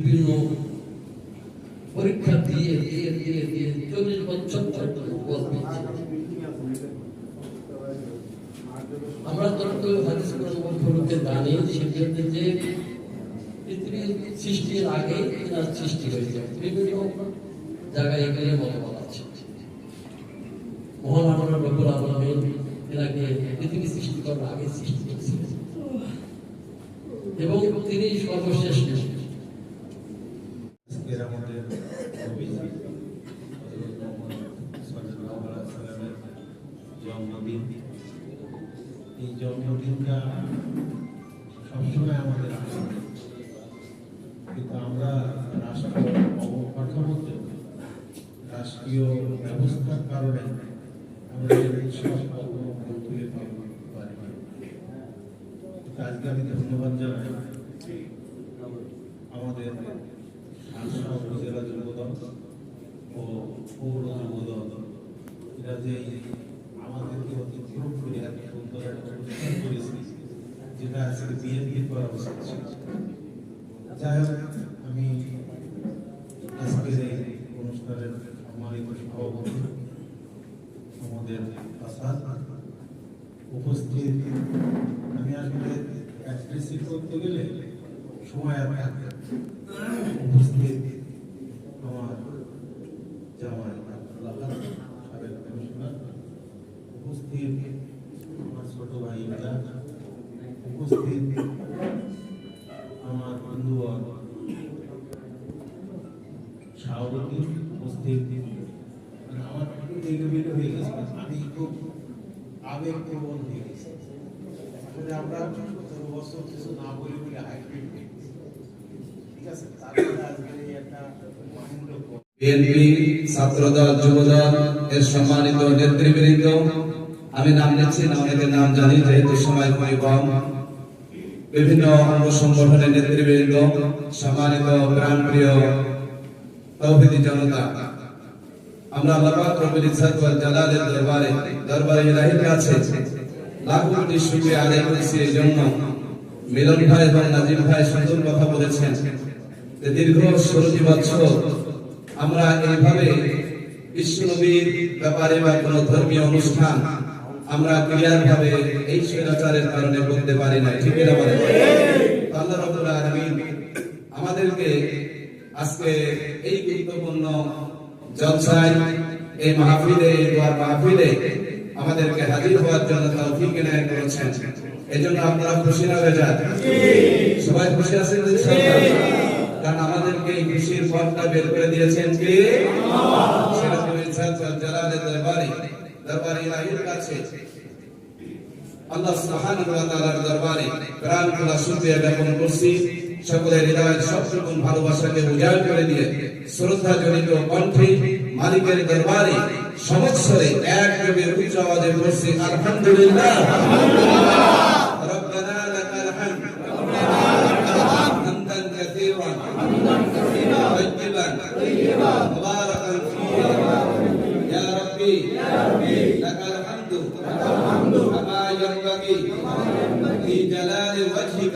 বিভিন্ন পরীক্ষা দিয়ে দিয়ে দিয়ে দিয়ে চল্লিশ বছর পর্যন্ত আমরা হাদিস জানি যে পৃথিবীর সৃষ্টির আগে এনার সৃষ্টি হয়েছে বিভিন্ন জায়গায় এগুলি মতামত আছে মহান আমরা রব্বুল আলমিন এনাকে পৃথিবী সৃষ্টি করার আগে সৃষ্টি করেছিলেন এবং তিনি সর্বশেষ কিন্তু আমরা রাষ্ট্র অবকাঠামোতে রাষ্ট্রীয় ব্যবস্থার কারণে আমরা এই উৎসব তুলে পারি আজকে আমি ধন্যবাদ জানাই আমাদের আশা উপজেলা যুবদল ও পৌর যুবদল এরা যে আমাদেরকে অতিক্রম করে এত সুন্দর একটা করেছে, যেটা আজকে বিএনপি করা উচিত যাই হোক আমি আজকের এই অনুষ্ঠানের সম্মানিত সভাপতি আমাদের উপস্থিত, আমি আসলে অ্যাড্রেসিভ করতে গেলে সময় আর থাকে উপস্থিত আমার একটু হয়ে আমি খুব আবেগ প্রবণ হয়ে গেছি। আমরা বছর কিছু না বলে বলে হাইব্রিড ঠিক আছে? তারপরে বিএনপি ছাত্রদল যুবদল এর সম্মানিত নেতৃবৃন্দ, আমি নাম নিচ্ছি না অনেকের নাম জানি, যেহেতু সময় খুবই কম। বিভিন্ন অঙ্গ সংগঠনের নেতৃবৃন্দ, সম্মানিত প্রাণপ্রিয় জনতা আমরা আল্লাহ রব্বুল ইজ্জত ওয়াল জালালের দরবারে দরবারে কাছে কোটি শুকরিয়া আদায় করেছি এই জন্য। মিলন ভাই এবং নাজিম ভাই সুন্দর কথা বলেছেন যে দীর্ঘ ষোলোটি বছর আমরা এইভাবে বিশ্বনবীর ব্যাপারে বা কোন ধর্মীয় অনুষ্ঠান আমরা ক্লিয়ার ভাবে এই স্বৈরাচারের কারণে বলতে পারি না ঠিক বলে আল্লাহ আমাদেরকে আজকে এই গুরুত্বপূর্ণ জলসায় এই আমাদেরকে হাজির হওয়ার জন্য তৌফিক এনায়েত করেছেন। এজন্য আপনারা খুশি না হয়ে সবাই খুশি আছেন কারণ আমাদেরকে এই খুশির পথটা বের করে দিয়েছেন আল্লাহ সুবহানাহু ওয়া তাআলার দরবারে প্রাণ খোলা শুকরিয়া জ্ঞাপন করছি। সকলের হৃদয়ের সবটুকুন ভালোবাসাকে উজাড় করে দিয়ে শ্রদ্ধা জনিত কণ্ঠে মালিকের দরবারে সমস্যরে এক কবি উচ্চ আওয়াজে বলছি আলহামদুলিল্লাহ ربنا لك الحمد حمدا كثيرا طيبا مباركا فيه يا ربي لك الحمد كما ينبغي في جلال وجهك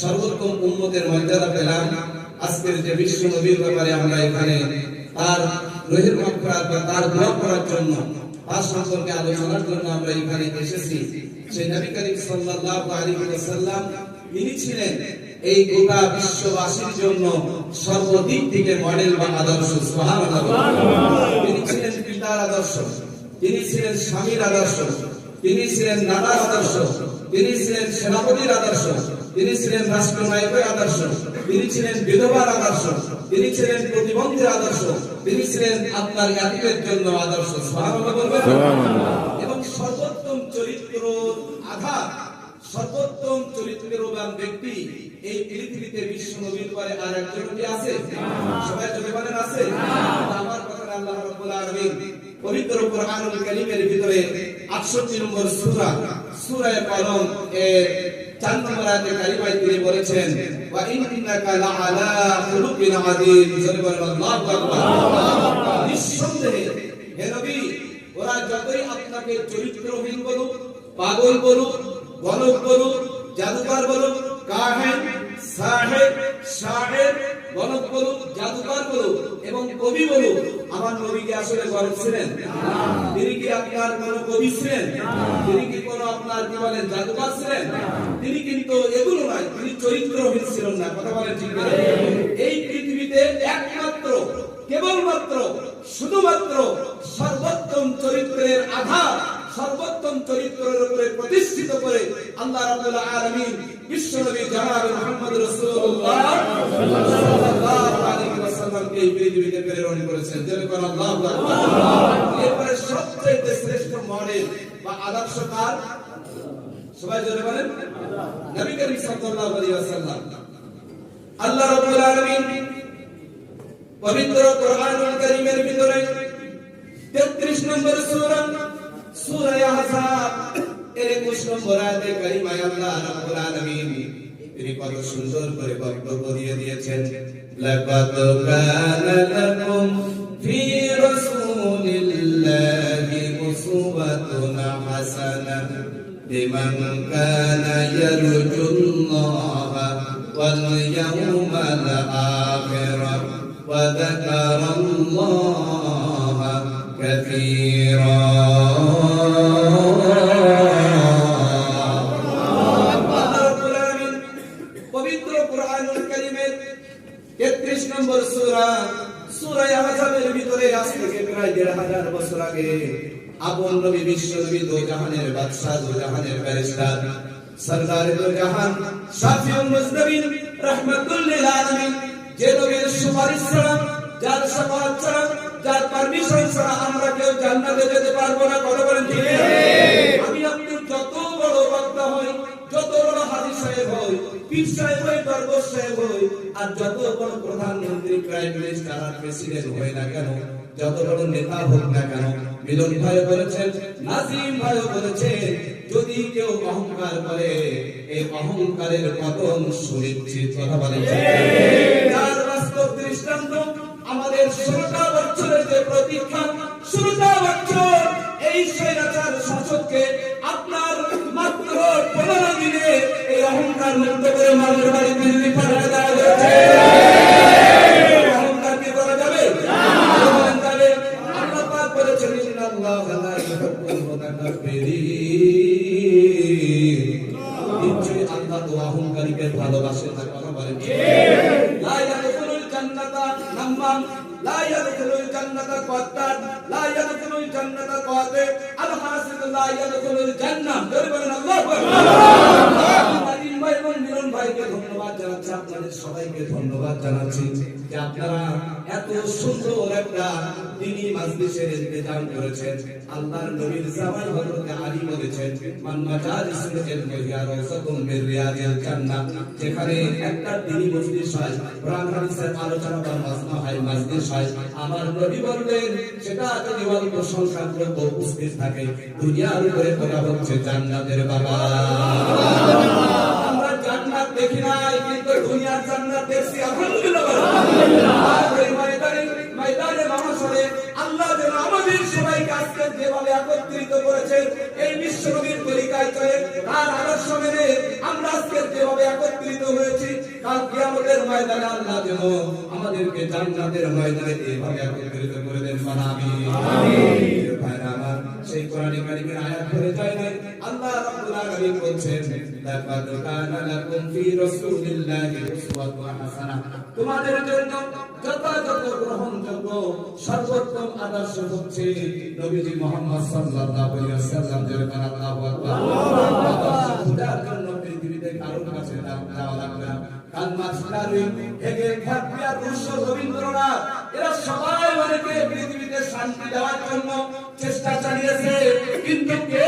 সর্বোত্তম উন্নতের মর্যাদা পেলাম। আজকের যে বিশ্ব নবীর ব্যাপারে আমরা এখানে তার রহির মাফরাত বা তার দোয়া করার জন্য তার সম্পর্কে আলোচনার জন্য আমরা এখানে এসেছি। সেই নবী করিম সাল্লাল্লাহু আলাইহি ওয়াসাল্লাম, তিনি ছিলেন এই গোটা বিশ্ববাসীর জন্য সর্বদিক থেকে মডেল বা আদর্শ। তিনি ছিলেন পিতার আদর্শ, তিনি ছিলেন স্বামীর আদর্শ, তিনি ছিলেন দাদার আদর্শ, তিনি ছিলেন সেনাপতির আদর্শ তিনি ছিলেন রাষ্ট্রনায়কের আদর্শ। তিনি ছিলেন বিধবার আদর্শ। তিনি ছিলেন প্রতিবন্ধীর আদর্শ। তিনি ছিলেন আপনার জাতিদের জন্য আদর্শ। এবং সর্বোত্তম চরিত্র আধার সর্বোত্তম চরিত্রবান ব্যক্তি এই পৃথিবীতে বিশ্ব নবীর পরে আর একজন কি আছে? সবাই যদি বলেন আছে? আমার কথা আল্লাহ রাব্বুল আলামিন পবিত্র কোরআনুল কারীমের ভিতরে 68 নম্বর সূরা সূরা কলম এর চার নম্বর আয়াতে কারিমায় তিনি বলেছেন, ওয়া ইন্নাকা লাআলা খুলুকিন আযীম। জোরে আল্লাহু আকবার। নিঃসন্দেহে, হে নবী, ওরা যতই আপনাকে চরিত্রহীন বলুক, পাগল বলুক, গণক বলুক, জাদুকর বলুক কাহেন সাহেব শাহের গলক বলুক, জাদুকর বলুক এবং কবি বলুক, আমার নবীকে আসলে গলক ছিলেন? তিনি কি আপনার কোন কবি ছিলেন? তিনি কি কোন আপনার কি জাদুকর ছিলেন? তিনি কিন্তু এগুলো নয়, তিনি চরিত্রহীন ছিলেন না, কথা বলেন ঠিক এই পৃথিবীতে একমাত্র, কেবলমাত্র, শুধুমাত্র সর্বোত্তম চরিত্রের আধার সর্বোত্তম চরিত্রের উপরে প্রতিষ্ঠিত করে আল্লাহ রাব্বুল আলামিন বিশ্বনবী জনাব মুহাম্মদ রাসূলুল্লাহ সাল্লাল্লাহু এই পৃথিবীতে প্রেরণ করেছেন। যেন কোন আল্লাহু আকবার। এরপরে সবচেয়ে শ্রেষ্ঠ মডেল বা আদর্শ কার? সবাই জোরে বলেন, নবী করিম সাল্লাল্লাহু আলাইহি ওয়াসাল্লাম। আল্লাহ রাব্বুল আলামিন পবিত্র কোরআনুল কারীমের ভিতরে 33 নম্বর সূরা সূরা আহজাব এর 21 নম্বর আয়াতে কারিমায় আল্লাহ রাব্বুল আলামিন তিনি কত সুন্দর করে বক্তব্য দিয়ে দিয়েছেন লাকাদ কানা লাকুম ফি রাসূলিল্লাহি উসওয়াতুন হাসানাহ লিমান কানা ইয়ারজুল্লাহ ওয়াল ইয়াওমাল আখিরাহ وذكر الله كثيرا জাহানের বাদশা দো জাহানের ফেরেশতা। সরদার দো জাহান শাফিউল মুজনবিন রাহমাতুল লিল আলামিন। যে নবীর সুপারিশ ছাড়া যার সাফাত ছাড়া যার পারমিশন ছাড়া আমরা কেউ জান্নাতে যেতে পারব না কথা বলেন ঠিক আমি আপনি যত বড় বক্তা হই যত বড় হাজি সাহেব হই পীর সাহেব হই দরবার সাহেব হই আর যত বড় প্রধানমন্ত্রী প্রাইম মিনিস্টার আর প্রেসিডেন্ট হই না কেন যত বড় নেতা হোক না কেন মিলন ভাই বলেছেন নাজিম ভাই বলেছেন যদি কেউ অহংকার করে এই অহংকারের পতন সুনিশ্চিত কথা বলেন যার বাস্তব দৃষ্টান্ত আমাদের ষোলোটা বছরের যে প্রতীক্ষা ষোলোটা বছর এই স্বৈরাচার শাসককে আপনার মাত্র পনেরো দিনে এই অহংকার মুক্ত করে মানুষের বাড়ি দিল্লি পাঠাতে দেওয়া হয়েছে লা ইয়াদখুলুল জান্নাহ জোরে আল্লাহু আকবার ভাইকে ধন্যবাদ জানাচ্ছি, আপনাদের সবাইকে ধন্যবাদ জানাচ্ছি যে আপনারা এত সুন্দর একটা দিনী মাজলিসের ইন্তজাম করেছেন। আল্লাহর নবীর জামাই হযরত আলী বলেছেন, মান মাজালিসুল ইলমি হিয়া রাওসাতুম মির রিয়াদিল জান্নাহ যেখানে একটা দিনী মজলিস হয়, কোরআন হাদিসের আলোচনা বা মাজমা হয়, মাজলিস হয়। আমার নবী বললেন, সেটা যদি অল্প সংখ্যক উপস্থিত থাকে, দুনিয়ার উপরে করা হচ্ছে জান্নাতের বাবা দেখি নাই কিন্তু দুনিয়ার জান্নাত দেখছি, আলহামদুলিল্লাহ। আর ওই ময়দানে ময়দানে মহাশরে আল্লাহ যেন আমাদের সবাইকে আজকে যেভাবে একত্রিত করেছেন এই বিশ্বনবীর তরিকায় চলে, তার আদর্শ মেনে আমরা আজকে যেভাবে একত্রিত হয়েছি, কাল কিয়ামতের ময়দানে আল্লাহ যেন আমাদেরকে জান্নাতের ময়দানে এইভাবে একত্রিত করে দেন বানাবি আমিন। ভাইরা আমার, সেই কোরআনে কারিমের আয়াত ধরে যায় নাই, আল্লাহ রাব্বুল আলামিন বলছেন তোমাদের জন্য যথাযথ গ্রহণযোগ্য সর্বোত্তম আদর্শ হচ্ছে নবীজি সাল্লাল্লাহু আলাইহি ওয়াসাল্লাম যেরকম আল্লাহু আকবার। আদর্শ খোঁজার জন্য পৃথিবীতে কারোর কাছে খাপিয়া রুশো রবীন্দ্রনাথ এরা সবাই অনেকে পৃথিবীতে শান্তি দেওয়ার জন্য চেষ্টা চালিয়েছে, কিন্তু কেউ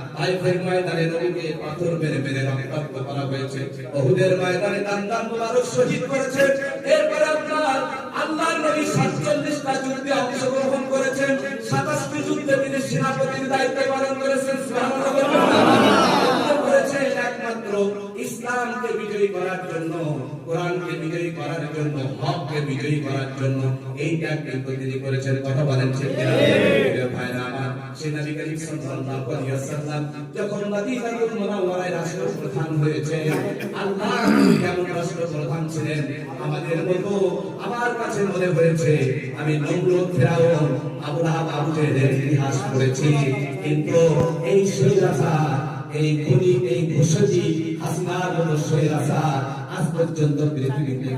তাইফের ময়দানে নবীকে পাথর মেরে মেরে রক্তাক্ত করা হয়েছে। ওহুদের ময়দানে দান দান মুবারক শহীদ করেছে। এরপরে আপনার আল্লাহর নবী 47টা যুদ্ধে অংশগ্রহণ করেছেন। 27টি যুদ্ধে তিনি সেনাপতির দায়িত্ব পালন করেছেন। সুবহানাল্লাহ। করেছেন একমাত্র ইসলামকে বিজয়ী করার জন্য কোরআনকে বিজয়ী করার জন্য হককে বিজয়ী করার জন্য। এই ত্যাগ কিন্তু তিনি করেছেন। কথা বলেন ঠিক ভাইরা আমার সে নবী করিম সাল্লাল্লাহু আলাইহি ওয়াসাল্লাম যখন মদিনাতুল মুনাওয়ারায় রাষ্ট্রপ্রধান হয়েছে আল্লাহ কেমন রাষ্ট্রপ্রধান ছিলেন? আমাদের মতো, আমার কাছে মনে হয়েছে, আমি নমরুদ ফেরাউন, আবু লাহাব আবু ইতিহাস পড়েছি। কিন্তু এই সৈরাসা এই খুনি, এই ঘুষজি হাসিনার মতো সৈরাসা আজ পর্যন্ত পৃথিবীতে